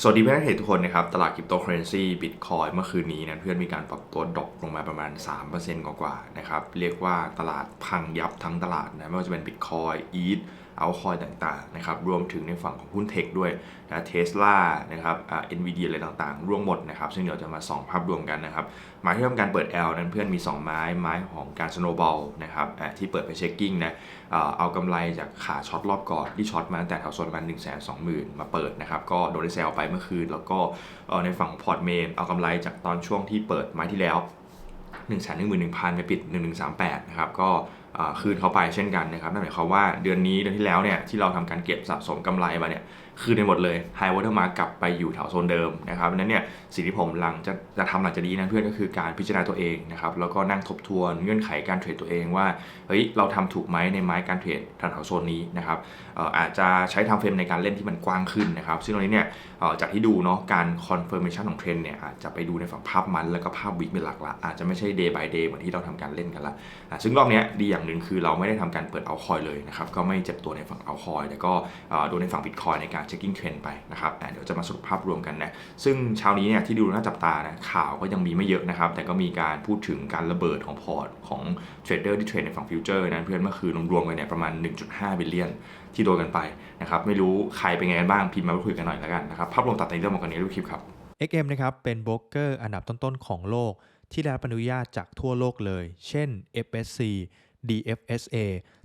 สวัสดีเพื่อนเทรดทุกคนนะครับ ตลาดคริปโตเคอเรนซีบิตคอยเมื่อคืนนี้นะเพื่อนมีการปรับตัวดรอปลงมาประมาณ 3%กว่าๆนะครับ เรียกว่าตลาดพังยับทั้งตลาดนะไม่ว่าจะเป็นบิตคอยอีท เอาคอยต่างๆนะครับรวมถึงในฝั่งของหุ้นเทคด้วยนะเทสลานะครับเอ็นวีดีอะไรต่างๆ ร่วงหมดนะครับซึ่งเดี๋ยวจะมาส่องภาพรวมกันนะครับไม้ที่ทำการเปิด L นั้นเพื่อนมี 2 ไม้ไม้ของการสโนบอลนะครับที่เปิดไปเช็คกิ้งนะเอากำไรจากขาช็อตรอบก่อนที่ช็อตมาตั้งแต่แถวโซนประมาณ1 2 0 0 0 0 มาเปิดนะครับก็โดนได้เซลไปเมื่อคืน แล้วก็ในฝั่งพอร์ตเมนเอากำไรจากตอนช่วงที่เปิดไม้ที่แล้ว1 1 1 0 0 0ไปปิด1138นะครับก็ คืนเขาไปเช่นกันนะครับนั่นหมายความว่าเดือนนี้เดือนที่แล้วเนี่ยที่เราทำการเก็บสะสมกำไรมาเนี่ย คืนไปหมดเลยไฮวอเตอร์มาร์กลับไปอยู่แถวโซนเดิมนะครับดังนั้นเนี่ยสิ่งที่ผมหลังจะจะทำหลังจากนี้นะเพื่อนก็คือการพิจารณาตัวเองนะครับแล้วก็นั่งทบทวนเงื่อนไขการเทรดตัวเองว่าเฮ้ยเราทำถูกไหมในไม้การเทรดแถวโซนนี้นะครับอาจจะใช้ทำเฟรมในการเล่นที่มันกว้างขึ้นนะครับซึ่งตรงนี้เนี่ยจากที่ดูเนาะการ confirmation ของเทรนเนี่ยอาจจะไปดูในฝั่งภาพมันแล้วก็ภาพวิกเป็นหลักละอาจจะไม่ใช่ day by day เหมือนที่เราทำการเล่นกันละซึ่งรอบนี้ดีอย่างหนึ่งคือเราไม่ได้ทำการเปิดเอาคอยเลยนะครับก็ไม่เจ็บตัวในฝั่งเอาคอยแต่ก็เอ่อดูในฝั่งบิตคอยในการ checking trend ไปนะครับอ่เดี๋ยวจะมาสรุปภาพรวมกันนะ ซึ่งเช้านี้เนี่ยที่ดูน่าจับตานะข่าวก็ยังมีไม่เยอะนะครับ แต่ก็มีการพูดถึงการระเบิดของพอร์ตของเทรดเดอร์ที่เทรดในฝั่งฟิวเจอร์นะเพื่อนเมื่อคืนรวมๆกันเนี่ยประมาณ 1.5 บิลเลียนที่โดนกันไปนะครับไม่รู้ใครเป็นไงกันบ้างพิมพ์มาพูดคุยกันหน่อยแล้วกันนะครับภาพรวมตัดในเรื่องของกันนี้รูปคลิปครับ XM นะครับเป็นโบรกเกอร์อันดับต้นๆของโลก ที่ได้รับอนุญาตจากทั่วโลกเลย เช่น FSC DFSA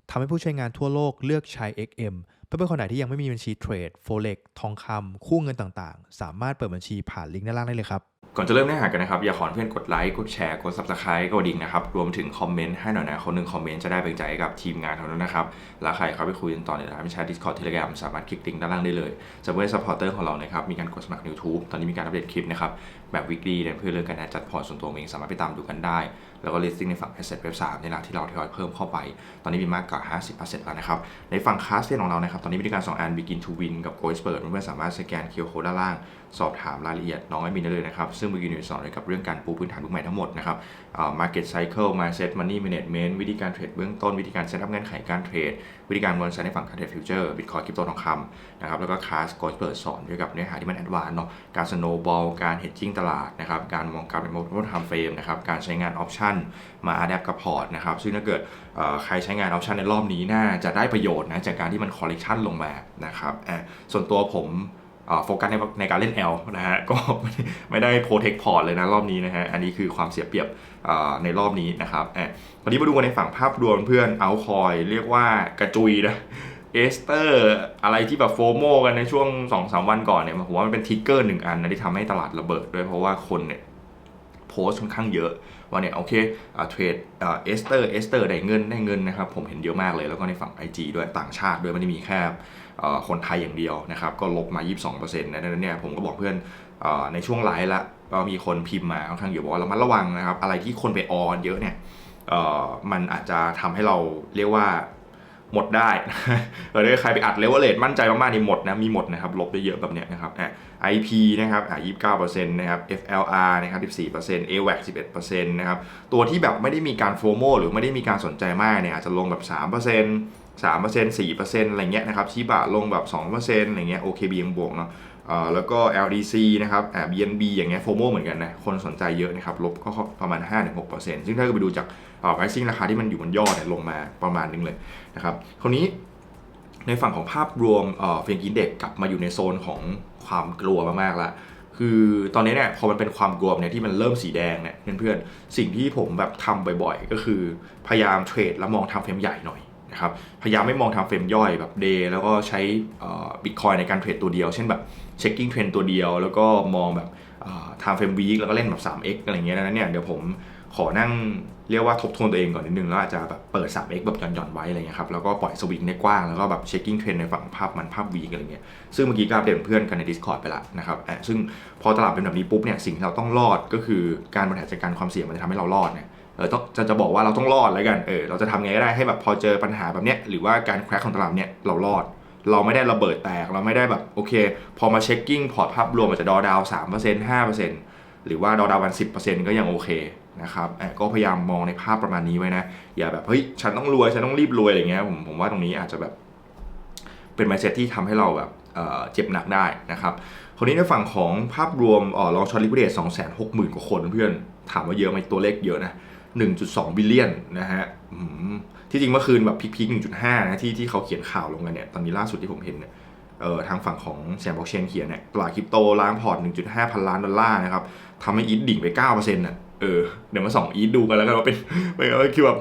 ทำให้ผู้ใช้งานทั่วโลกเลือกใช้ XM เพื่อนๆคนไหนที่ยังไม่มีบัญชีเทรดโฟเล็กทองคำคู่เงินต่างๆ สามารถเปิดบัญชีผ่านลิงก์ด้านล่างได้เลยครับ ก่อนจะเริ่มเนื้อหากันนะครับ อย่าขอเพื่อนกดไลค์กดแชร์กด subscribe กดดิ่งนะครับ รวมถึงคอมเมนต์ให้หน่อยนะคนหนึ่งคอมเมนต์จะได้เป็นใจกับทีมงานของเรานะครับ แล้วใครเข้าไปคุยกันต่อในร้านไม่ใช่ Discord Telegram สามารถคลิกลิงก์ด้านล่างได้เลยสำหรับซัพพอร์เตอร์ของเรานะครับ มีการกดสมัคร YouTube ตอนนี้มีการอัปเดตคลิปนะครับ แบบ weekly เพื่อเรื่องการจัดพอร์ตส่วนตัวเองสามารถไปตามดูกันได้ แล้วก็ listing ในฝั่ง asset web 3นี่แหละที่เราทยอยเพิ่มเข้าไป ตอนนี้มีมากกว่า 50%แล้วนะครับในฝั่งคลาสเซนของเรานะครับตอนนี้มีด้วยกัน2อัน begin to win กับ go expert เพื่อนๆสามารถสแกน QR code ด้านล่างสอบถามรายละเอียดน้องไอมินได้เลยนะครับซึ่ง begin อยู่สอนเกี่ยวกับเรื่องการปูพื้นฐานเบื้องใหม่ทั้งหมดนะครับเอ่อ market cycle mindset money management วิธีการเทรดเบื้องต้น วิธีการ set up เงื่อนไขการเทรด วิธีการวางใช้ในฝั่งการเทรดฟิวเจอร์ bitcoin คริปโตทองคำนะครับ แล้วก็คลาส go expert สอนเกี่ยวกับเนื้อหาที่มัน advanced เนาะ การ snowball การ hedging ตลาดนะครับ การมองการเป็น multiple time frame นะครับ การใช้งาน option มา adapt กับพอร์ตนะครับ ซึ่งถ้าเกิดใครใช้งาน option ในรอบนี้น่าจะได้ประโยชน์นะจากการที่มัน collection ลงมานะครับอะส่วนตัวผม โฟกัสในในการเล่น L นะฮะก็ไม่ได้ protect port เลยนะรอบนี้นะฮะอันนี้คือความเสียเปรียบในรอบนี้นะครับอะวันนี้มาดูกันในฝั่งภาพรวมเพื่อนเอาคอยเรียกว่ากระจุยนะเอสเตอร์อะไรที่แบบโฟโมกันในช่วง 2-3 วันก่อนเนี่ยผมว่ามันเป็นทิกเกอร์หนึ่งอันนะที่ทำให้ตลาดระเบิดด้วยเพราะว่าคนเนี่ยโพสต์ค่อนข้างเยอะว่าเนี่ยโอเคเทรดเอสเตอร์เอสเตอร์ได้เงินได้เงินนะครับผมเห็นเยอะมากเลยแล้วก็ในฝั่ง IG ด้วยต่างชาติด้วยไม่ได้มีแค่ คนไทยอย่างเดียวนะครับก็ลบมา 22%นะดังนั้นเนี่ยผมก็บอกเพื่อนอในช่วงไลฟ์ละก็มีคนพิมพ์มาค่อนข้างเยอะบอกว่าเรามาระวังนะครับอะไรที่คนไปออนเยอะเนี่ยมันอาจจะทำให้เราเรียกว่าหมดได้เออถ้าใครไปอัดเลเวลเลทมั่นใจมากๆนี่หมดนะ มีหมดนะครับ ลบได้เยอะแบบเนี้ยนะครับอะ IP นะครับอะ29%นะครับ FLR นะครับ14% AWAC 11%นะครับ ตัวที่แบบไม่ได้มีการโฟโมหรือไม่ได้มีการสนใจมากเนี่ยอาจจะลงแบบ 3% 3% 4%อะไรเงี้ยนะครับชิบะลงแบบ 2%อะไรเงี้ย OKB ยังบวกเนาะแล้วก็ LDC นะครับอ่า BNB อย่างเงี้ยโฟโมเหมือนกันนะ คนสนใจเยอะนะครับ ลบก็ประมาณ 5-6%ซึ่งถ้าไปดูจากเอ่อ pricing ราคาที่มันอยู่บนยอดเนี่ยลงมาประมาณนึงเลยนะครับคราวนี้ในฝั่งของภาพรวมเอ่อเฟงกินเด็กกลับมาอยู่ในโซนของความกลัวมากๆแล้วคือตอนนี้เนี่ยพอมันเป็นความกลัวเนี่ยที่มันเริ่มสีแดงเนี่ยเพื่อนๆสิ่งที่ผมแบบทำบ่อยๆ ก็คือพยายามเทรดแล้วมองทำเฟรมใหญ่หน่อย นะครับ พยายามไม่มองทำเฟรมย่อยแบบเดย์แล้วก็ใช้บิตคอยในการเทรดตัวเดียว เช่นแบบเช็คกิ้งเทรนตัวเดียว แล้วก็มองแบบทำเฟรมวีคแล้วก็เล่นแบบ 3x อะไรเงี้ยนะเนี่ยเดี๋ยวผมขอนั่งเรียกว่าทบทวนตัวเองก่อนนิดนึง แล้วอาจจะแบบเปิด 3x แบบหย่อนๆไว้อะไรเงี้ยครับแล้วก็ปล่อยสวิงได้กว้าง แล้วก็แบบเช็คกิ้งเทรนในฝั่งภาพมันภาพวีคอะไรเงี้ยซึ่งเมื่อกี้ก็อัปเดตเพื่อนกันใน Discord ไปละนะครับอ่ซึ่งพอตลาดเป็นแบบนี้ปุ๊บเนี่ยสิ่งที่เราต้องรอดก็คือการบริหารจัดการความเสี่ยงมันจะทำให้เรารอดเนี่ย ออต้องจะจะบอกว่าเราต้องรอดแล้วกันเออเราจะทำไงก็ได้ให้แบบพอเจอปัญหาแบบเนี้ยหรือว่าการแคร็กของตลาดเนี้ยเรารอด เราไม่ได้ระเบิดแตกเราไม่ได้แบบโอเค พอมาเช็คกิ้งพอร์ตภาพรวมอาจจะดอดาวสามเปอร์เซ็นต์ห้าเปอร์เซ็นต์หรือว่าดอดาววันสิบเปอร์เซ็นต์ก็ยังโอเคนะครับเออก็พยายามมองในภาพประมาณนี้ไว้นะ อย่าแบบเฮ้ยฉันต้องรวยฉันต้องรีบรวยอะไรเงี้ยผมผมว่าตรงนี้อาจจะแบบเป็น mindset ที่ทำให้เราแบบเเจ็บหนักได้นะครับคนนี้ในฝั่งของภาพรวมออลองช็อตลิควิดเดต2 6 0 0 0 0กว่าคนเพื่อนถามว่าเยอะไหมตัวเลขเยอะนะ 1.2 บิลเลียนนะฮะที่จริงเมื่อคืนแบบพีคๆ1.5 นะที่ที่เขาเขียนข่าวลงกันเนี่ย ตอนนี้ล่าสุดที่ผมเห็นเนี่ยเออทางฝั่งของแซมบ็อกเชนเขียนเนี่ยตลาดคริปโตล้างพอร์ต 1.5 พันล้านดอลลาร์นะครับทำให้อีทดิ่งไป 9%น่ะเออเดี๋ยวมาส่องอีทดูกันแล้วกันว่าเป็นเป็นก็คือแบบ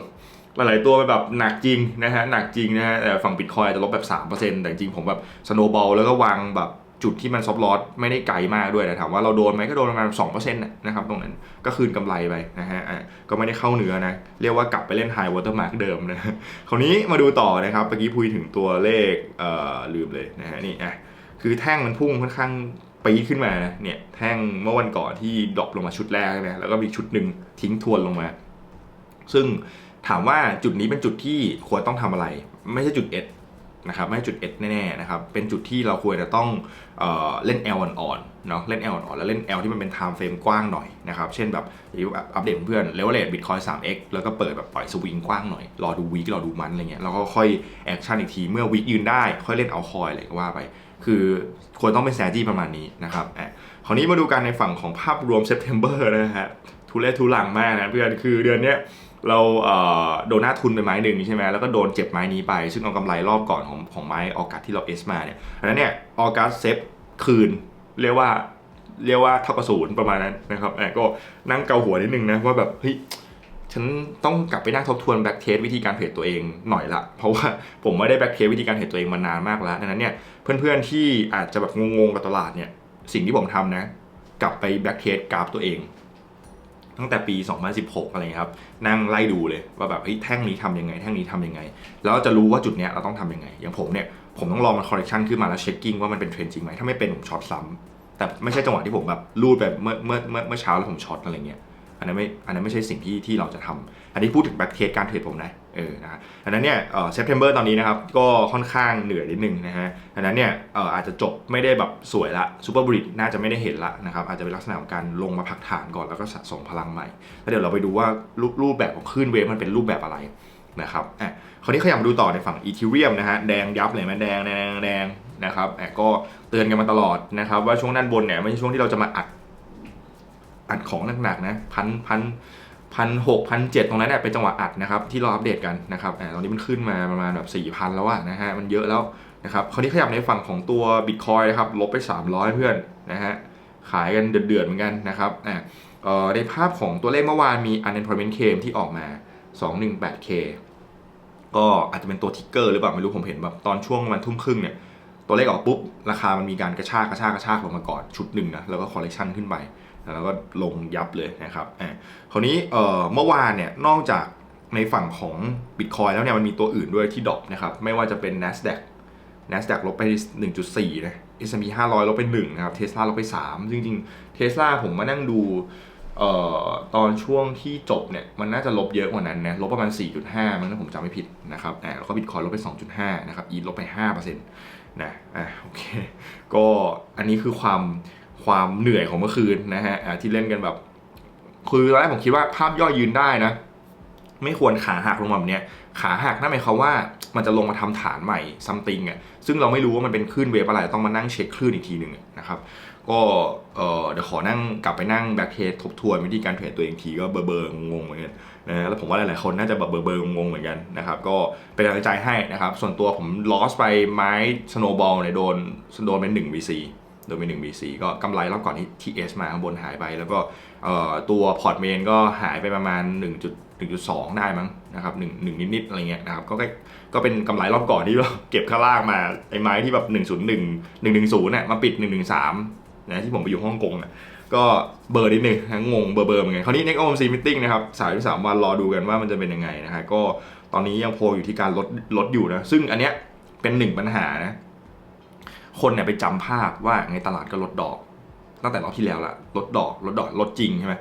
หลายๆตัวเป็นแบบหนักจริงนะฮะหนักจริงนะฮะแต่ฝั่งบิตคอยจะลบแบบ 3%แต่จริงผมแบบสโนบอลแล้วก็วางแบบ จุดที่มันซอฟลอสไม่ได้ไกลมากด้วยนะถามว่าเราโดนไหมก็โดนประมาณ2%นะนะครับตรงนั้นก็คืนกำไรไปนะฮะอะก็ไม่ได้เข้าเนื้อนะ เรียกว่ากลับไปเล่นไฮวอเตอร์มาร์กเดิมนะคราวนี้มาดูต่อนะครับเมื่อกี้พูดถึงตัวเลขเอ่อลืมเลยนะฮะนี่อะคือแท่งมันพุ่งค่อนข้างปีขึ้นมานะเนี่ยแท่งเมื่อวันก่อนที่ดรอปลงมาชุดแรกนะแล้วก็มีชุดหนึ่งทิ้งทวนลงมา ซึ่งถามว่าจุดนี้เป็นจุดที่ควรต้องทำอะไร ไม่ใช่จุด S นะครับไม่ใช่จุด S แน่ๆนะครับเป็นจุดที่เราควรจะต้องเออเล่น L อ่อนๆเนาะเล่น L อ่อนๆแล้วเล่น L ที่มันเป็น time frame กว้างหน่อยนะครับเช่นแบบอัปเดตเพื่อนเลเวลเลทบิตคอย 3x แล้วก็เปิดแบบปล่อยสวิงกว้างหน่อย รอดูวีครอดูมันอะไรเงี้ยแล้วก็ค่อยแอคชั่นอีกทีเมื่อวีคยืนได้ ค่อยเล่นเอาคอยอะไรก็ว่าไป คือควรต้องเป็น strategy ประมาณนี้นะครับอะคราวนี้มาดูกันในฝั่งของภาพรวม September นะฮะทุเรศทุลังมากนะเพื่อนคือเดือนเนี้ย เราโดนหน้าทุนไปไม้หนึ่งใช่ไหมแล้วก็โดนเจ็บไม้นี้ไป ซึ่งเอากำไรรอบก่อนของของไม้ออกัสที่เราเอสมาเนี่ยอันนั้นเนี่ยออกัสเซฟคืนเรียกว่าเรียกว่าเท่ากับศูนย์ประมาณนั้นนะครับแอบก็นั่งเกาหัวนิดนึงนะว่าแบบเฮ้ยฉันต้องกลับไปนั่งทบทวนแบ็กเทสวิธีการเทรดตัวเองหน่อยละ เพราะว่าผมไม่ได้แบ็กเทสวิธีการเทรดตัวเองมานานมากแล้วดังนั้นเนี่ยเพื่อนๆที่อาจจะแบบงงๆกับตลาดเนี่ยสิ่งที่ผมทำนะ กลับไปแบ็กเทสกราฟตัวเอง ตั้งแต่ปี 2016 อะไรเงี้ยครับ นั่งไล่ดูเลยว่าแบบเฮ้ยแท่งนี้ทำยังไง แท่งนี้ทำยังไง แล้วจะรู้ว่าจุดเนี้ยเราต้องทำยังไง อย่างผมเนี่ย ผมต้องลองมันคอร์เรคชันขึ้นมาแล้วเช็คกิ้งว่ามันเป็นเทรนจริงไหมถ้าไม่เป็นผมช็อตซ้ำแต่ไม่ใช่จังหวะที่ผมแบบรูดแบบเมื่อเมื่อเมื่อเมื่อเช้าแล้วผมช็อตอะไรเงี้ย อันนั้นไม่อันนั้นไม่ใช่สิ่งที่ที่เราจะทำอันนี้พูดถึงแบ็กเทสการเทรดผมนะเออนะอันนั้นเนี่ยเอ่อเซปเทมเบอร์ตอนนี้นะครับก็ค่อนข้างเหนื่อยนิดนึงนะฮะอันนั้นเนี่ยเอ่ออาจจะจบไม่ได้แบบสวยละซูเปอร์บริดน่าจะไม่ได้เห็นละนะครับอาจจะเป็นลักษณะของการลงมาพักฐานก่อนแล้วก็สะสมพลังใหม่แล้วเดี๋ยวเราไปดูว่ารูปรูปแบบของคลื่นเวฟมันเป็นรูปแบบอะไรนะครับอะคราวนี้ขยับมาดูต่อในฝั่งอีเทเรียมนะฮะแดงยับเลยไหมแดงแดงแดงนะครับอะก็เตือนกันมาตลอดนะครับว่าช่วงด้านบนเนี่ยไม่ใช่ช่วงที่เราจะมาอัด อัดของหนักๆนะพันพันพันหกพันเจ็ดตรงนั้นเนี่ยเป็นจังหวะอัดนะครับที่เราอัปเดตกันนะครับอ่าตอนนี้มันขึ้นมาประมาณแบบสี่พันแล้วอะนะฮะมันเยอะแล้วนะครับคราวนี้ขยับในฝั่งของตัว Bitcoin นะครับลบไป 300 เพื่อนนะฮะขายกันเดือดๆเหมือนกันนะครับอ่าเอ่อในภาพของตัวเลขเมื่อวานมี unemployment claim ที่ออกมา 218k ก็อาจจะเป็นตัวทิกเกอร์หรือเปล่าไม่รู้ผมเห็นแบบตอนช่วงวันทุ่มครึ่งเนี่ยตัวเลขออกปุ๊บ ราคามันมีการกระชากกระชากกระชากลงมาก่อนชุดหนึ่งนะแล้วก็คอลเลคชันขึ้นไป แล้วก็ลงยับเลยนะครับอ่าคราวนี้เอ่อเมื่อวานเนี่ยนอกจากในฝั่งของ Bitcoin แล้วเนี่ยมันมีตัวอื่นด้วยที่ดรอปนะครับไม่ว่าจะเป็น NASDAQ NASDAQ ลบไป 1.4 นะ S&P 500 ลบไป 1 นะครับ Tesla ลบไป 3 จริงๆ Tesla ผมมานั่งดูเอ่อตอนช่วงที่จบเนี่ย มันน่าจะลบเยอะกว่านั้นนะ ลบประมาณ 4.5 มันถ้าผมจำไม่ผิดนะครับอ่าแล้วก็ Bitcoin ลบไป 2.5 นะครับ E ลบไป 5%นะอะโอเค ก็อันนี้คือความ ความเหนื่อยของเมื่อคืนนะฮะที่เล่นกันแบบ คือตอนแรกผมคิดว่าภาพย่อยยืนได้นะ ไม่ควรขาหักลงมาแบบเนี้ยขาหักนั่นหมายความว่ามันจะลงมาทำฐานใหม่ซัมติงอะซึ่งเราไม่รู้ว่ามันเป็นคลื่นเวฟอะไรต้องมานั่งเช็คคลื่นอีกทีหนึ่งนะครับก็เดี๋ยวขอนั่งกลับไปนั่งแบ็คเทสทบทวนวิธีการเทรดตัวเองทีก็เบอร์เบอร์งงเหมือนกันนะแล้วผมว่าหลายๆคนน่าจะแบบเบอร์เบอร์งงเหมือนกันนะครับก็เป็นกำลังใจให้นะครับส่วนตัวผมลอสไปไม้สโนบอลเนี่ยโดนโดนเป็น1 VC โดนเป็น1 VC ก็กำไรรอบก่อนที่ TS มาข้างบนหายไป แล้วก็ตัวพอร์ตเมนก็หายไปประมาณ 1. 1.2 ได้มั้งนะครับ1 1นิดๆอะไรเงี้ยนะครับก็ก็เป็นกำไรรอบก่อนที่เราเก็บข้างล่างมาไอ้ไม้ที่แบบ 101 110เนี่ยมาปิด 113นะที่ผมไปอยู่ฮ่องกงเนี่ยก็เบอร์นิดนึงนะงงเบอร์เบอร์เหมือนกันคราวนี้ next OMC meeting นะครับสายที่สามวันรอดูกันว่ามันจะเป็นยังไงนะฮะก็ตอนนี้ยังโพลอยู่ที่การลดลดอยู่นะซึ่งอันเนี้ยเป็นหนึ่งปัญหานะ คนเนี่ยไปจำภาพว่าในตลาดก็ลดดอก ตั้งแต่รอบที่แล้วละลดดอกลดดอกลดจริงใช่ไหม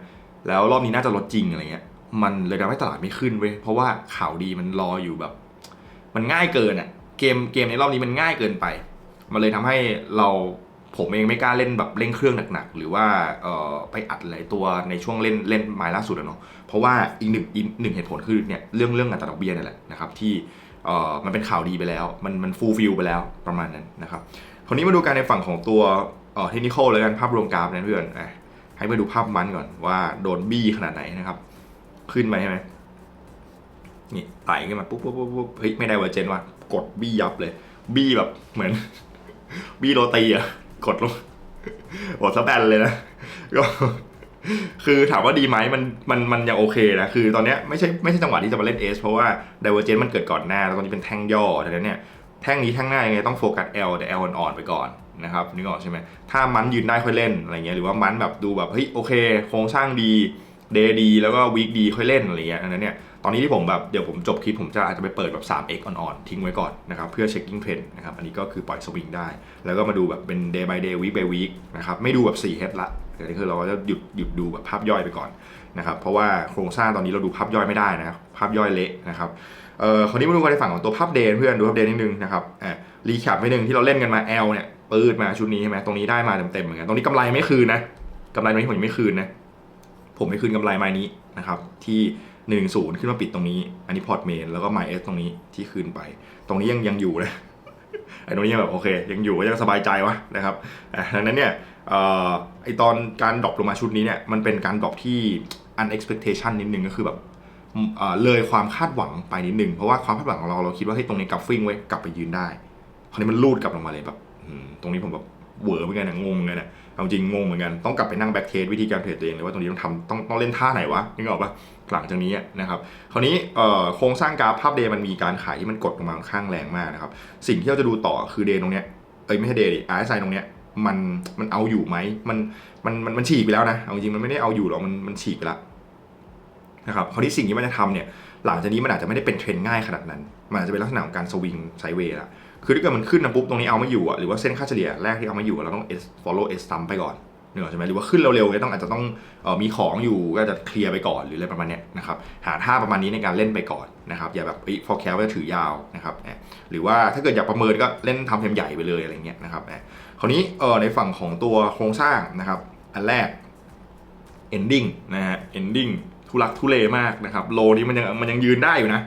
แล้วรอบนี้น่าจะลดจริงอะไรเงี้ย มันเลยทำให้ตลาดไม่ขึ้นเว้ยเพราะว่าข่าวดีมันรออยู่แบบ มันง่ายเกินอะเกมเกมในรอบนี้มันง่ายเกินไป มันเลยทำให้เราผมเองไม่กล้าเล่นแบบเร่งเครื่องหนักๆ หรือว่าเอ่อไปอัดหลายตัวในช่วงเล่นเล่นไม้ล่าสุดอะเนาะเพราะว่าอีกหนึ่งอีกหนึ่งเหตุผลคือเนี่ยเรื่องเรื่องอัตราดอกเบี้ยนี่แหละนะครับที่เอ่อมันเป็นข่าวดีไปแล้ว มันมันฟูลฟิลไปแล้วประมาณนั้นนะครับ คราวนี้มาดูการในฝั่งของตัวเทคนิคเลยกันภาพรวมกราฟนะเพื่อนให้มาดูภาพมันก่อนว่าโดนบี้ขนาดไหนนะครับ ขึ้นไปใช่ไหมนี่ไต่ขึ้นมาปุ๊บปุ๊บปุ๊บปุ๊บเฮ้ยไม่ได้เวอร์เจนว่ะกดบี้ยับเลย บี้แบบเหมือน บี้โรตีอะกดลงโอดสแบนเลยนะก็คือถามว่าดีไหมมันมันมันยังโอเคนะ คือตอนเนี้ยไม่ใช่ไม่ใช่จังหวะที่จะมาเล่นเอสเพราะว่า Divergent มันเกิดก่อนหน้า แล้วตอนนี้เป็นแท่งย่อดังนั้เนี่ย แท่งนี้แท่งหน้ายังไงต้องโฟกัส L แต่ L อ่อนๆไปก่อนนะครับนึกออกใช่ไหมถ้ามันยืนได้ค่อยเล่นอะไรเงี้ยหรือว่ามันแบบดูแบบเฮ้ยโอเค โครงสร้างดีเดย์ดีแล้วก็วีคดีค่อยเล่นอะไรเงี้ยอันนั้นเนี่ยตอนนี้ที่ผมแบบเดี๋ยวผมจบคลิปผมจะอาจจะไปเปิดแบบ 3x อ่อนๆทิ้งไว้ก่อนนะครับเพื่อเช็คกิ้งเทรนนะครับอันนี้ก็คือปล่อยสวิงได้ แล้วก็มาดูแบบเป็น day by day week by week นะครับไม่ดูแบบ4 head ละแต่นี่คือเราจะหยุดหยุดดูแบบภาพย่อยไปก่อนนะครับเพราะว่าโครงสร้างตอนนี้เราดูภาพย่อยไม่ได้นะครับภาพย่อยเละนะครับ เอ่อคราวนี้มาดูกันในฝั่งของตัวภาพเดนเพื่อนดูภาพเดนนิดนึงนะครับอ่ารีแคปไปหนึ่งที่เราเล่นกันมา L เนี่ยปืดมาชุดนี้ใช่ไหมตรงนี้ได้มาเต็มๆเหมือนกันตรงนี้กำไรไม่คืนนะกำไรตรงนี้ผมยังไม่คืนนะผมไม่คืนกำไรไม้นี้นะครับที่1นึ่งศูนย์ขึ้นมาปิดตรงนี้ อันนี้พอร์ตเมนแล้วก็ไมเอสตรงนี้ที่คืนไป ตรงนี้ยังยังอยู่นะไอ้ตรงนี้ยังแบบโอเค ยังอยู่ก็ยังสบายใจวะนะครับดังนั้นเนี่ยเออไอตอนการดรอปลงมาชุดนี้เนี่ยมันเป็นการดรอปที่ unexpectation นิดนึงก็คือแบบ เลยความคาดหวังไปนิดนึง เพราะว่าความคาดหวังของเราเราคิดว่าให้ตรงนี้กลับฟิ้งไว้กลับไปยืนได้ คราวนี้มันลูดกลับลงมาเลยแบบตรงนี้ผมแบบเหวอเหมือนกันนะงงเลยนะเอาจริงงงเหมือนกันต้องกลับไปนั่งแบ็กเทสวิธีการเทรดตัวเองเลยว่าตรงนี้ต้องทำต้องต้องเล่นท่าไหนวะนึกออกปะหลังจากนี้นะครับคราวนี้โครงสร้างกราฟภาพเดย์มันมีการขายที่มันกดลงมาค่อนข้างแรงมากนะครับสิ่งที่เราจะดูต่อคือเดย์ตรงเนี้ยเอ้ยไม่ใช่เดย์ดิ RSI ตรงเนี้ยมันมันเอาอยู่ไหมมันมันมันมันฉีกไปแล้วนะเอาจริงมันไม่ได้เอาอยู่หรอกมันมันฉีกไปแล้ว นะครับคราวนี้สิ่งที่มันจะทำเนี่ยหลังจากนี้มันอาจจะไม่ได้เป็นเทรนง่ายขนาดนั้น มันอาจจะเป็นลักษณะของการสวิงไซเวย์ละคือถ้าเกิดมันขึ้นนะปุ๊บตรงนี้เอาไม่อยู่อะหรือว่าเส้นค่าเฉลี่ยแรกที่เอาไม่อยู่เราต้อง S follow S ซ้ำไปก่อนเนกอใช่ไหมหรือว่าขึ้นเร็วๆเนี่ยต้องอาจจะต้องออมีของอยู่ก็จะเคลียร์ไปก่อนหรืออะไรประมาณเนี้ยนะครับหาท่าประมาณนี้ในการเล่นไปก่อนนะครับอย่าแบบเฮ้ย forecast ว่าจะถือยาวนะครับหรือว่าถ้าเกิดอยากประเมินก็เล่นทำเทมใหญ่ไปเลยอะไรเงี้ยนะครับคราวนี้เออในฝั่งของตัวโครงสร้างนะครับอันแรก ending นะฮะ ending ทุลักทุเลมากนะครับ โลนี้มันยังมันยังยืนได้อยู่นะ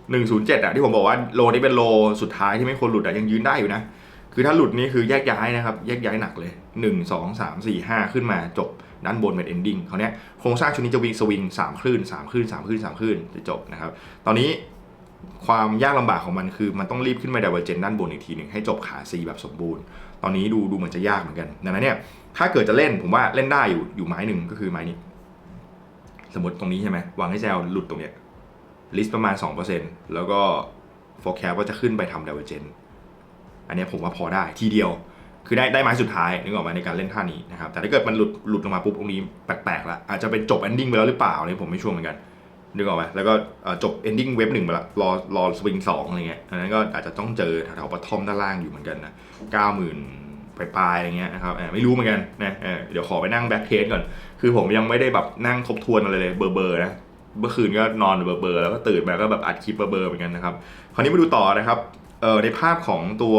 107อะที่ผมบอกว่าโลนี้เป็นโลสุดท้ายที่ไม่ควรหลุดอะยังยืนได้อยู่นะ คือถ้าหลุดนี่คือแยกย้ายนะครับ แยกย้ายหนักเลย1 2 3 4 5ขึ้นมาจบด้านบนเป็น ending เขาเนี้ยโครงสร้างชุดนี้จะวิ่งสวิง3คลื่น3คลื่น3คลื่น3คลื่นจะจบนะครับ ตอนนี้ความยากลำบากของมันคือมันต้องรีบขึ้นไป divergent ด้านบนอีกทีหนึ่งให้จบขา C แบบสมบูรณ์ ตอนนี้ดูดูเหมือนจะยากเหมือนกันดังนั้นเนี่ยถ้าเกิดจะเล่นผมว่าเล่นได้อยู่อยู่ไม้หนึ่งก็คือไม้นี้ สมมติตรงนี้ใช่ไหมวางให้แซลหลุดตรงเนี้ยลิสต์ประมาณ 2%แล้วก็ forecast ว่าจะขึ้นไปทำ divergent อันนี้ผมว่าพอได้ทีเดียว คือได้ได้ไม้สุดท้ายนึกออกมาในการเล่นท่านี้นะครับ แต่ถ้าเกิดมันหลุดหลุดลงมาปุ๊บตรงนี้แปลกๆละอาจจะเป็นจบ ending ไปแล้วหรือเปล่าเนี่ยผมไม่ชัวร์เหมือนกันนึกออกไหมแล้วก็จบ ending เว็บหนึ่งไปละรอรอสวิงสองอะไรเงี้ยอันนั้นก็อาจจะต้องเจอแถวๆปทอมด้านล่างอยู่เหมือนกันนะเก้าหมื่น ปลายๆอะไรเงี้ยนะครับไม่รู้เหมือนกันนะเดี๋ยวขอไปนั่งแบ็คเทสก่อน คือผมยังไม่ได้แบบนั่งทบทวนอะไรเลยเบอร์เบอร์ๆนะเมื่อคืนก็นอนเบอร์เบอร์ๆแล้วก็ตื่นมาก็แบบอัดคลิปเบอร์เบอร์ๆเหมือนกันนะครับคราวนี้มาดูต่อนะครับเอ่อในภาพของตัว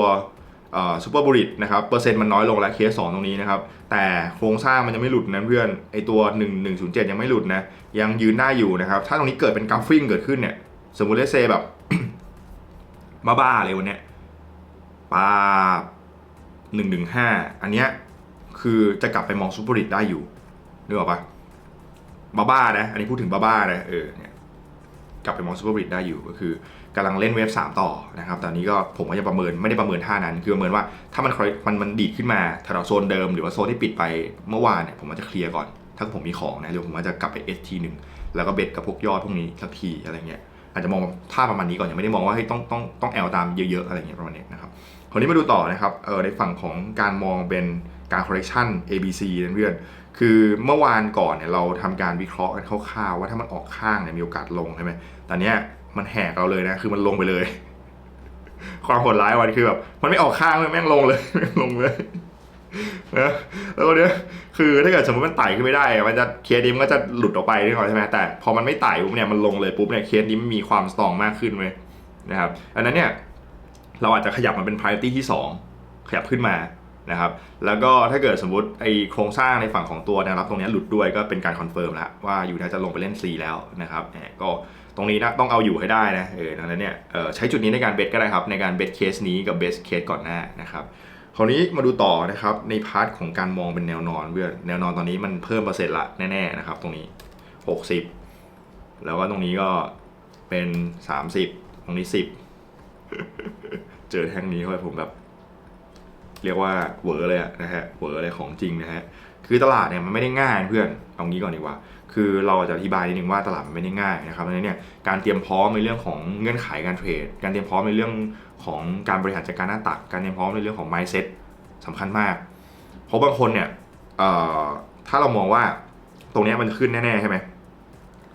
ซูเปอร์บริดนะครับเปอร์เซ็นต์มันน้อยลงแล้วเคสสองตรงนี้นะครับ แต่โครงสร้างมันยังไม่หลุดนะเพื่อนไอตัว 1 1 0 7 ยังไม่หลุดนะ ยังยืนได้อยู่นะครับ ถ้าตรงนี้เกิดเป็นกราฟฟิ้งเกิดขึ้นเนี่ย สมมุติเลเซแบบบ้าๆเลยวันเนี้ยปา หนึ่งหนึ่งห้าอันเนี้ยคือจะกลับไปมองซูเปอร์บริดได้อยู่นึกออกปะบ้าๆนะ อันนี้พูดถึงบ้าๆนะเออเนี่ยกลับไปมองซูเปอร์บริดได้อยู่ก็คือกำลังเล่นเวฟ3ต่อนะครับตอนนี้ก็ผมก็จะประเมินไม่ได้ประเมินท่านั้น คือประเมินว่าถ้ามันมันมันดีดขึ้นมาแถวโซนเดิมหรือว่าโซนที่ปิดไปเมื่อวานเนี่ยผมอาจจะเคลียร์ก่อน ถ้าผมมีของนะหรือผมอาจจะกลับไป S ทีหนึ่งแล้วก็เบ็ดกับพวกยอดพวกนี้สักทีอะไรเงี้ยอาจจะมองท่าประมาณนี้ก่อนยังไม่ได้มองว่าเฮ้ยต้องต้องต้องแอลตามเยอะๆอะไรเงี้ยประมาณนี้นะครับ ราวนี้มาดูต่อนะครับเออในฝั่งของการมองเป็นการ correction ABC นะเพื่อนคือเมื่อวานก่อนเนี่ยเราทำการวิเคราะห์กันคร่าวๆว่าถ้ามันออกข้างเนี่ยมีโอกาสลงใช่ไหมตอนเนี้ยมันแหกเราเลยนะคือมันลงไปเลย ความโหดร้ายวันคือแบบมันไม่ออกข้างเลยแม่งลงเลยแม่งลงเลยนะแล้วก็เนี้ยคือถ้าเกิดสมมติมันไต่ขึ้นไม่ได้ มันจะเคสนี้มันก็จะหลุดออกไปนึกออกใช่ไหมแต่พอมันไม่ไต่ปุ๊บเนี่ยมันลงเลยปุ๊บเนี่ยเคสนี้มันมีความสตรองมากขึ้นเว้ยนะครับอันนั้นเนี่ย เราอาจจะขยับมันเป็น priority ที่ 2 ขยับขึ้นมานะครับ แล้วก็ถ้าเกิดสมมติไอโครงสร้างในฝั่งของตัวแนวรับตรงนี้หลุดด้วยก็เป็นการคอนเฟิร์มแล้วว่าอยู่น่าจะลงไปเล่น C แล้วนะครับแหมก็ตรงนี้นะต้องเอาอยู่ให้ได้นะเออดังนั้นเนี่ยใช้จุดนี้ในการเบสก็ได้ครับ ในการเบสเคสนี้กับเบสเคสก่อนหน้านะครับคราวนี้มาดูต่อนะครับในพาร์ทของการมองเป็นแนวนอนเพื่อนแนวนอนตอนนี้มันเพิ่มเปอร์เซ็นต์ละแน่ๆนะครับตรงนี้ 60 แล้วก็ตรงนี้ก็เป็น 30 ตรงนี้ 10 เจอแท่งนี้เข้าไปผมแบบ เรียกว่าเวอร์เลยนะฮะเวอร์เลยของจริงนะฮะคือตลาดเนี่ยมันไม่ได้ง่ายเพื่อนเอางี้ก่อนดีกว่า คือเราจะอธิบายนิดนึงว่าตลาดมันไม่ได้ง่ายนะครับเพราะฉะนั้นเนี่ยการเตรียมพร้อมในเรื่องของเงื่อนไขการเทรด การเตรียมพร้อมในเรื่องของการบริหารจัดการหน้าตัก การเตรียมพร้อมในเรื่องของ mindset สำคัญมาก เพราะบางคนเนี่ยถ้าเรามองว่าตรงนี้มันขึ้นแน่ๆใช่ไหม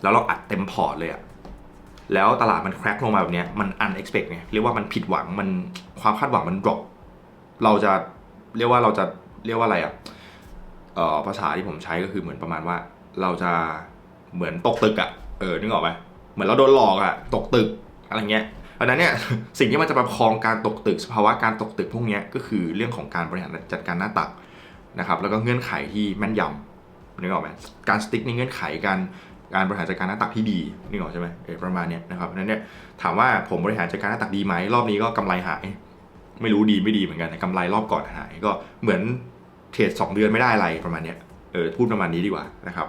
แล้วเราอัดเต็มพอร์ตเลยอะ แล้วตลาดมันแครกลงมาแบบนี้มัน unexpected ไงเรียกว่ามันผิดหวังมันความคาดหวังมัน drop เราจะเรียกว่าเราจะเรียกว่าอะไรอะเอ่อภาษาที่ผมใช้ก็คือเหมือนประมาณว่า เราจะเหมือนตกตึกอะเออนึกออกไหมเหมือนเราโดนหลอกอะตกตึกอะไรเงี้ยเพราะนั้นเนี่ยสิ่งที่มันจะประคองการตกตึกสภาวะการตกตึกพวกนี้ก็คือเรื่องของการบริหารจัดการหน้าตักนะครับแล้วก็เงื่อนไขที่แม่นยำนึกออกไหมการสติ๊กในเงื่อนไขการ การบริหารจัดการหน้าตักที่ดีนึกออใช่ไหมเออประมาณเนี้ยนะครับนั้นเนี่ยถามว่าผมบริหารจัดการหน้าตักดีไหมรอบนี้ก็กำไรหาย ไม่รู้ดีไม่ดีเหมือนกันแต่กำไรรอบก่อนหาย ก็เหมือนเทรดสองเดือนไม่ได้อะไรประมาณเนี้ยเออพูดประมาณนี้ดีกว่านะครับ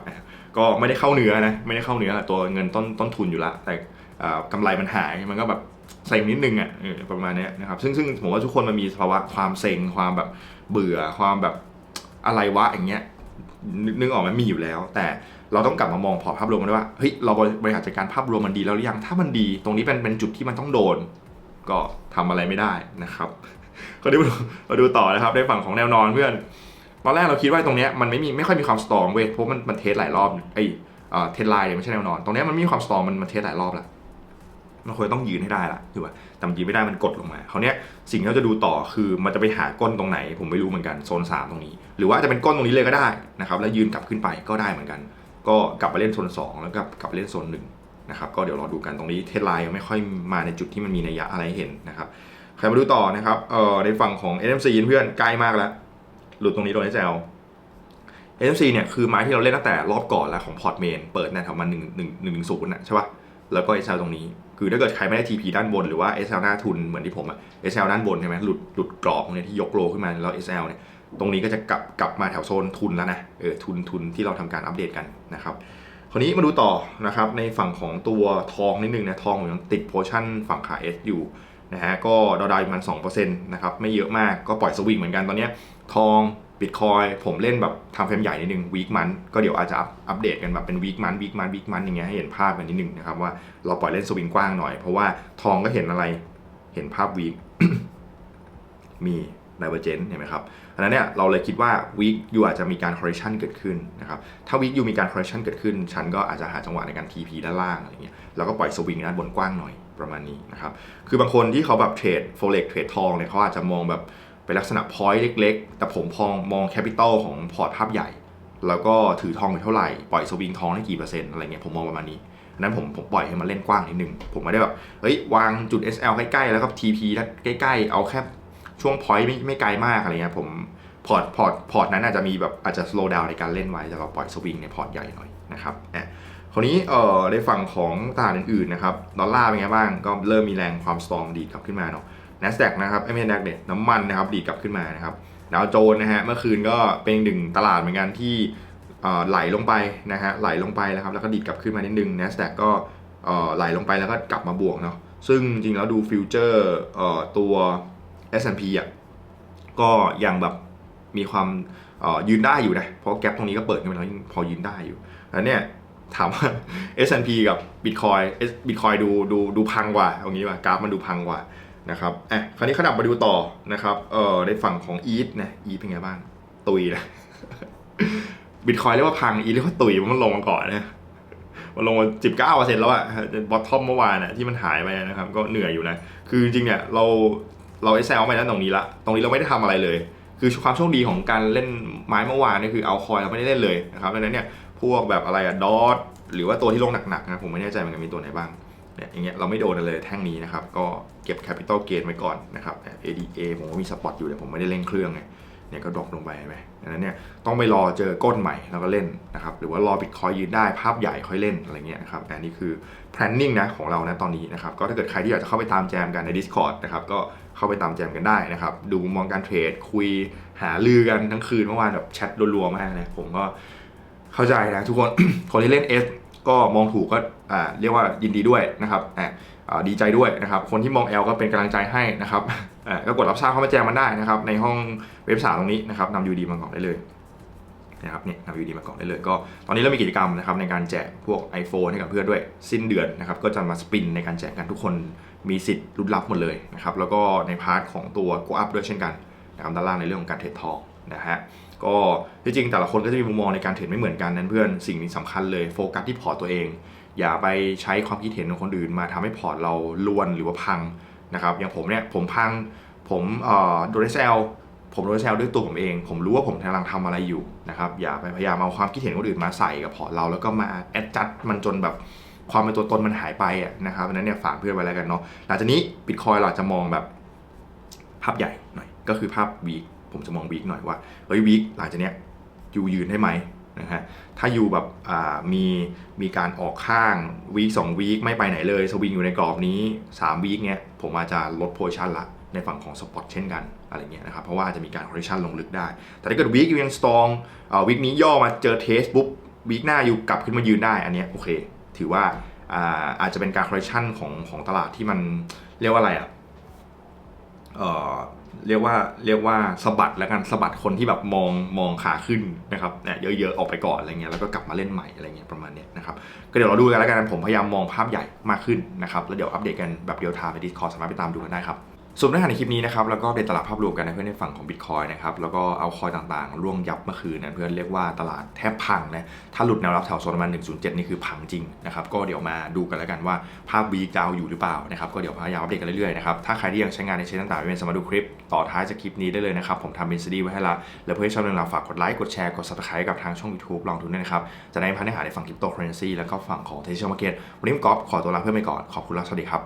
ก็ไม่ได้เข้าเนื้อนะไม่ได้เข้าเนื้อตัวเงินต้นต้นทุนอยู่ละแต่อ่ากำไรมันหายมันก็แบบเซ็งนิดนึงอะประมาณนี้นะครับซึ่งซึ่งผมว่าทุกคนมันมีภาวะความเซ็งความแบบเบื่อความแบบอะไรวะอย่างเงี้ยนึกออกไหมันมีอยู่แล้ว แต่ เราต้องกลับมามองพอร์ตภาพรวมกันด้วยว่าเฮ้ยเราบริหารจัดการภาพรวมมันดีแล้วหรือยังถ้ามันดี ตรงนี้เป็นเป็นจุดที่มันต้องโดน ก็ทำอะไรไม่ได้นะครับก็เดี๋ยวมาดูมาดูต่อนะครับในฝั่งของแนวนอนเพื่อนตอนแรกเราคิดว่าตรงนี้มันไม่มีไม่ค่อยมีความสตรองเว้ยเพราะมันมันเทสหลายรอบไอ้เอ่อเทสไลน์เนี่ยไม่ใช่แนวนอน ตรงนี้มันมีความสตรองมันมันเทสหลายรอบล้วมันควรต้องยืนให้ได้ละถูกป่ะแต่มันยืนไม่ได้มันกดลงมาคราวเนี้ยสิ่งที่เราจะดูต่อคือมันจะไปหาก้นตรงไหน ผมไม่รู้เหมือนกันโซน3ตรงนี้ หรือว่าจะเป็นก้นตรงนี้เลยก็ได้นะครับแล้วยืนกลับขึ้นไปก็ได้เหมือนกัน ก็กลับมาเล่นโซน2 แล้วก็กลับไปเล่นโซนหนึ่งนะครับก็เดี๋ยวรอดูกันตรงนี้เทสไลน์ยังไม่ค่อยมาในจุดที่มันมีนัยยะอะไรเห็นนะครับใครมาดูต่อนะครับเอ่อในฝั่งของ NMC เพื่อนใกล้มากแล้ว หลุดตรงนี้โดน SL NMC เนี่ยคือไม้ที่เราเล่นตั้งแต่รอบก่อนแล้วของพอร์ตเมนเปิดในแถวมันหนึ่งหนึ่งหนึ่งศูนย์นะใช่ปะแล้วก็ SL ตรงนี้ คือถ้าเกิดใครไม่ได้ TP ด้านบนหรือว่า SL หน้าทุนเหมือนที่ผมอะ SL ด้านบนใช่ไหมหลุดหลุดกรอบตรงนี้ที่ยกโลขึ้นมาแล้ว SL เนี่ย ตรงนี้ก็จะกลับกลับมาแถวโซนทุนแล้วนะเออทุนทุนที่เราทำการอัปเดตกันนะครับคราวนี้มาดูต่อนะครับในฝั่งของตัวทองนิดนึงนะทองผมยังติดโพชั่นฝั่งขา S อสอยู่นะฮะก็ดาวดาวประมาณ2%นะครับไม่เยอะมากก็ปล่อยสวิงเหมือนกันตอนนี้ทองบิตคอยผมเล่นแบบทำเฟรมใหญ่นิดนึงวีคมันก็เดี๋ยวอาจจะอัปอัปเดตกันแบบเป็นวีคมันวีคมันวีคมันอย่างเงี้ยให้เห็นภาพกันนิดนึงนะครับว่าเราปล่อยเล่นสวิงกว้างหน่อยเพราะว่าทองก็เห็นอะไรเห็นภาพวีคมี divergence เห็นไหมครับอันนั้นเนี่ยเราเลยคิดว่าวีคยูอาจจะมีการ correction เกิดขึ้นนะครับถ้าวีคยูมีการ correction เกิดขึ้น ฉันก็อาจจะหาจังหวะในการ TP ด้านล่างอะไรเงี้ยแล้วก็ปล่อยสวิงด้านบนกว้างหน่อยประมาณนี้นะครับคือบางคนที่เขาแบบเทรด forex เทรดทองเนี่ยเขาอาจจะมองแบบเป็นลักษณะ point เล็ก ๆ แต่ผมพองมอง capital ของพอร์ตภาพใหญ่ แล้วก็ถือทองอยู่เท่าไหร่ ปล่อยสวิงทองได้กี่เปอร์เซ็นต์อะไรเงี้ยผมมองประมาณนี้นั้นผมผมปล่อยให้มันเล่นกว้างนิดนึง ผมไม่ได้แบบ เฮ้ย วางจุด SL ใกล้ ๆ แล้วก็ TP ใกล้ ๆ เอาแค่ ช่วง point ไม่ไม่ไกลมากอะไรเงี้ยผมพอร์ตพอร์ตพอร์ตนั้นอาจจะมีแบบอาจจะ slow down ในการเล่นไว้แต่เราปล่อยสวิงในพอร์ตใหญ่หน่อยนะครับอะคราวนี้เอ่อในฝั่งของตลาดอื่นๆนะครับดอลลาร์เป็นไงบ้างก็เริ่มมีแรงความสตรองดีดกลับขึ้นมาเนาะ NASDAQ นะครับไม่ใช่ NASDAQ เนี่ยน้ำมันนะครับดีดกลับขึ้นมานะครับดาวโจนนะฮะเมื่อคืนก็เป็นหนึ่งตลาดเหมือนกันที่ไหลลงไปนะฮะไหลลงไปแล้วครับแล้วก็ดีดกลับขึ้นมานิดนึง NASDAQ ก็ไหลลงไปแล้วก็กลับมาบวกเนาะซึ่งจริงแล้วดูฟิวเจอร์ตัว S&P อะก็ยังแบบมีความยืนได้อยู่นะ เพราะแกลบตรงนี้ก็เปิดขึ้นมาแล้วพอยืนได้อยู่แล้วเนี่ยถามว่า S&P กับ Bitcoin Bitcoin ดูดูดูพังกว่าเอางี้ว่ากราฟมันดูพังกว่านะครับอะคราวนี้ขนับมาดูต่อนะครับเอ่อในฝั่งของอีทนะอีทเป็นไงบ้าง ตุยนะบิตคอยเรียกว่าพัง อีทเรียกว่าตุยเพราะมันลงมาก่อนนะมันลงมาสิบเก้าเปอร์เซ็นต์แล้วอะบอททอมเมื่อวานนะที่มันหายไปนะครับ ก็เหนื่อยอยู่นะ คือจริงเนี่ยเรา เราไอแซลไปแล้วตรงนี้ละตรงนี้เราไม่ได้ทำอะไรเลย คือความโชคดีของการเล่นไม้เมื่อวานเนี่ยคือเอาคอยเราไม่ได้เล่นเลยนะครับดังนั้นเนี่ยพวกแบบอะไรอะดอทหรือว่าตัวที่ลงหนักๆนะผมไม่แน่ใจเหมือนกันมีตัวไหนบ้างเนี่ยอย่างเงี้ยเราไม่โดนเลยแท่งนี้นะครับ ก็เก็บ Capital Gain ไว้ก่อนนะครับ ADA ผมก็มีสปอตอยู่แต่ผมไม่ได้เล่นเครื่องไงเนี่ยก็ดรอปลงไปเห็นไหมดังนั้นเนี่ยต้องไปรอเจอก้นใหม่แล้วก็เล่นนะครับ หรือว่ารอบิตคอยยืนได้ภาพใหญ่ค่อยเล่นอะไรเงี้ยนะครับแต่อันนี้คือ planning นะของเรานะตอนนี้นะครับ ก็ถ้าเกิดใครที่อยากจะเข้าไปตามแจมกันใน Discord นะครับ ก็ เข้าไปตามแจมกันได้นะครับ ดูมุมมองการเทรดคุยหาลือกันทั้งคืนเมื่อวานแบบแชทรัวๆมากเลยผมก็เข้าใจนะทุกคน คนที่เล่น S ก็มองถูกก็อ่าเรียกว่ายินดีด้วยนะครับอ่าดีใจด้วยนะครับ คนที่มอง L ก็เป็นกำลังใจให้นะครับอ่าก็กดรับทราบเข้ามาแจมมันได้นะครับ ในห้องเว็บสามตรงนี้นะครับนำยูดีมากรอกได้เลยนะครับเนี่ยนำยูดีมากรอกได้เลย ก็ตอนนี้เรามีกิจกรรมนะครับในการแจกพวก iPhone ให้กับเพื่อนด้วยสิ้นเดือนนะครับ ก็จะมาสปินในการแจกกันทุกคน มีสิทธิ์ลุ้นรับหมดเลยนะครับ แล้วก็ในพาร์ทของตัว Go Up ด้วยเช่นกันนะครับด้านล่างในเรื่องของการเทรดทองนะฮะก็ที่จริงแต่ละคนก็จะมีมุมมองในการเทรดไม่เหมือนกันนั้นเพื่อนสิ่งนี้สำคัญเลยโฟกัสที่พอร์ตตัวเอง อย่าไปใช้ความคิดเห็นของคนอื่น มาทำให้พอร์ตเราล้วนหรือว่าพังนะครับอย่างผมเนี่ยผมพังผมเอ่อโดนเซลผมโดนเซลด้วยตัวผมเอง ผมรู้ว่าผมกำลังทำอะไรอยู่นะครับอย่าไปพยายามเอาความคิดเห็นคนอื่นมาใส่กับพอร์ตเราแล้วก็มาแอดจัดมันจนแบบ ความเป็นตัวตนมันหายไปอะนะครับนั้นเนี่ยฝากเพื่อนไว้แล้วกันเนาะหลังจากนี้บิตคอยเราจจะมองแบบภาพใหญ่หน่อย ก็คือภาพวีคผมจะมองวีคหน่อยว่าเฮ้ยวีคหลังจากเนี้ยยูยืนได้ไหมนะฮะถ้าอยู่แบบมีมีการออกข้างวีคสองวีคไม่ไปไหนเลยสวิงอยู่ในกรอบนี้3วีคเนี้ยผมอาจจะลดโพชันละในฝั่งของสปอตเช่นกันอะไรเงี้ยนะครับเพราะว่าอาจจะมีการคอร์เรชันลงลึกได้ แต่ถ้าเกิดวีคยูยังสตรองวีคนี้ย่อมาเจอเทสปุ๊บวีคหน้าอยู่กลับขึ้นมายืนได้อันเนี้ยโอเค ถือว่าอาอาจจะเป็นการคอร์เรชันของของตลาดที่มันเรียกว่าอะไรอะเออเรียกว่าเรียกว่าสะบัดแล้วกันสะบัดคนที่แบบมองมองขาขึ้นนะครับเนี่ยเยอะๆออกไปก่อนอะไรเงี้ยแล้วก็กลับมาเล่นใหม่อะไรเงี้ยประมาณเนี้ยนะครับก็เดี๋ยวเราดูกันแล้วกันผมพยายามมองภาพใหญ่มากขึ้นนะครับแล้วเดี๋ยวอัปเดตกันแบบเดียวทามใน Discord สามารถไปตามดูกันได้ครับ ส่วนเนื้อหาในคลิปนี้นะครับแล้วก็เป็นตลาดภาพรวมกันนะเพื่อนในฝั่งของ Bitcoin นะครับแล้วก็เอาคอยต่างๆ ร่วงยับเมื่อคืนนะเพื่อนเรียกว่าตลาดแทบพังนะถ้าหลุดแนวรับแถวโซนประมาณ107 นี่คือพังจริงนะครับก็เดี๋ยวมาดูกันแล้วกันว่าภาพวีกจะเอยู่หรือเปล่านะครับก็เดี๋ยวพยายามอัปเดตกันเรื่อยๆนะครับถ้าใครที่ยังใช้งานในเชนต่างๆไม่เป็นสมาดูคลิป ต่อท้ายจากคลิปนี้ได้เลยนะครับผมทำเป็นซีดีไว้ให้ละแล้วเพื่อให้ชอบเรื่องราวฝากกดไลค์กดแชร์กด subscribe กับทางช่อง YouTube ลองทุนด้วยนะครับจะได้พันเนื้อหาในฝั่งคริปโตเคอเรนซีแล้วก็ฝั่งของเทคนิคมาร์เก็ตวันนี้ผมก๊อฟขอตัวลาเพื่อนไปก่อนขอบคุณและสวัสดีครับ